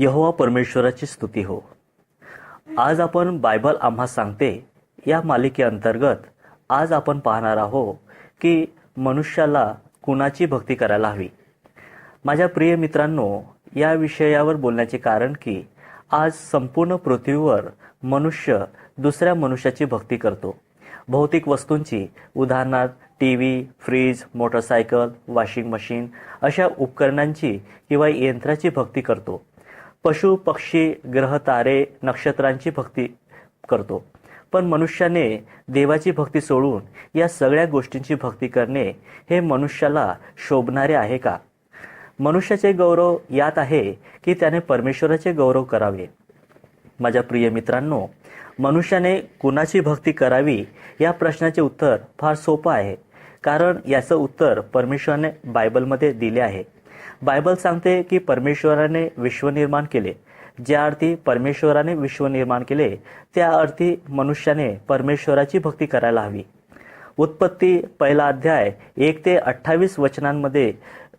यहोवा परमेश्वराची स्तुती हो. आज आपण बायबल आम्हा सांगते या मालिकेअंतर्गत आज आपण पाहणार आहो की मनुष्याला कुणाची भक्ती करायला हवी. माझ्या प्रिय मित्रांनो या विषयावर बोलण्याचे कारण की आज संपूर्ण पृथ्वीवर मनुष्य दुसऱ्या मनुष्याची भक्ती करतो. भौतिक वस्तूंची उदाहरणार्थ T V fridge motorcycle washing machine अशा उपकरणांची किंवा यंत्राची भक्ती करतो. पशु पक्षी ग्रह तारे नक्षत्रांची भक्ती करतो. पण मनुष्याने देवाची भक्ती सोडून या सगळ्या गोष्टींची भक्ती करणे हे मनुष्याला शोभणारे आहे का? मनुष्याचे गौरव यात आहे की त्याने परमेश्वराचे गौरव करावे. माझ्या प्रिय मित्रांनो मनुष्याने कुणाची भक्ती करावी या प्रश्नाचे उत्तर फार सोपं आहे. कारण याचं उत्तर परमेश्वराने बायबलमध्ये दिले आहे. बायबल सांगते की परमेश्वराने विश्व निर्माण केले. ज्या अर्थी परमेश्वराने विश्व निर्माण केले त्या अर्थी मनुष्याने परमेश्वराची भक्ती करायला हवी. उत्पत्ती पहिला अध्याय एक ते अठ्ठावीस वचनांमध्ये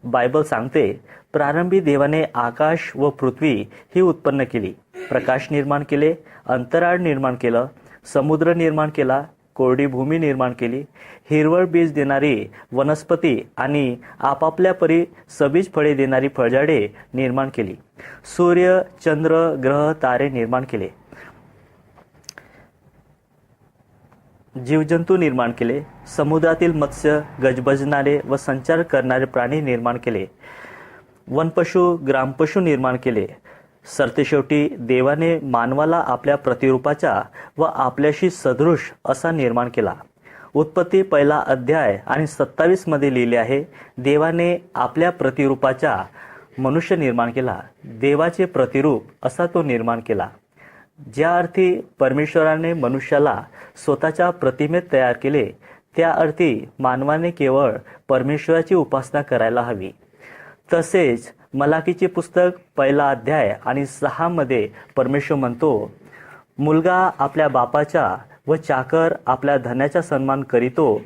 बायबल सांगते प्रारंभी देवाने आकाश व पृथ्वी ही उत्पन्न केली. प्रकाश निर्माण केले अंतराळ निर्माण केलं समुद्र निर्माण केला कोरडी भूमी निर्माण केली. हिरवळ बीज देणारी वनस्पती आणि आपापल्या परी सबीज फळे देणारी फळझाडे निर्माण केली. सूर्य चंद्र ग्रह तारे निर्माण केले. जीवजंतू निर्माण केले. समुद्रातील मत्स्य गजबजणारे व संचार करणारे प्राणी निर्माण केले. वनपशु ग्रामपशु निर्माण केले. सरतेशेवटी देवाने मानवाला आपल्या प्रतिरूपाच्या व आपल्याशी सदृश असा निर्माण केला. उत्पत्ती पहिला अध्याय आणि सत्तावीसमध्ये लिहिले आहे देवाने आपल्या प्रतिरूपाच्या मनुष्य निर्माण केला. देवाचे प्रतिरूप असा तो निर्माण केला. ज्या अर्थी परमेश्वराने मनुष्याला स्वतःच्या प्रतिमेत तयार केले त्या अर्थी मानवाने केवळ परमेश्वराची उपासना करायला हवी. तसेच मलाकीचे पुस्तक पहिला अध्याय आणि सहामध्ये परमेश्वर म्हणतो मुलगा आपल्या बापाच्या व चाकर आपल्या धन्याचा सन्मान करीतो.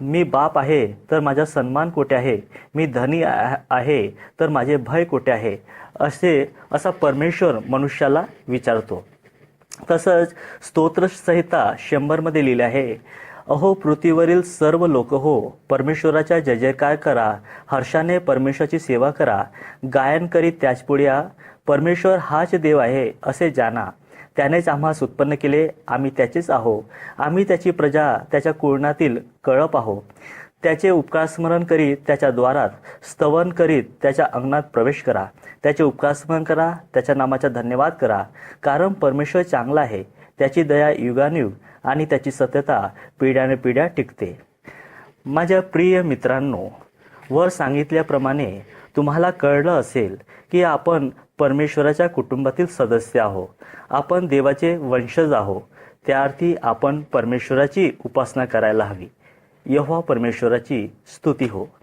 मी बाप आहे तर माझा सन्मान कोठे आहे? मी धनी आहे तर माझे भय कोठे आहे? असे असा परमेश्वर मनुष्याला विचारतो. तसंच स्तोत्रसंहिता शंभरमध्ये लिहिले आहे अहो पृथ्वीवरील सर्व लोक हो परमेश्वराच्या जय जयकार करा हर्षाने परमेश्वराची सेवा करा गायन करीत त्याच पुढ्या परमेश्वर हाच देव आहे असे जाणा त्यानेच आम्हास उत्पन्न केले आम्ही त्याचेच आहो. आम्ही त्याची प्रजा त्याच्या कुळणातील कळप आहो. त्याचे उपकार स्मरण करीत त्याच्या द्वारात स्तवन करीत त्याच्या अंगणात प्रवेश करा. त्याचे उपकार स्मरण करा त्याच्या नामाचा धन्यवाद करा. कारण परमेश्वर चांगला आहे. त्याची दया युगानुयुग आणि त्याची सत्यता पिढ्याने पिढ्या टिकते. माझ्या प्रिय मित्रांनो वर सांगितल्याप्रमाणे तुम्हाला कळलं असेल की आपण परमेश्वराच्या कुटुंबातील सदस्य आहोत. आपण देवाचे वंशज आहोत. त्या अर्थी आपण परमेश्वराची उपासना करायला हवी. यहोवा परमेश्वराची स्तुती हो.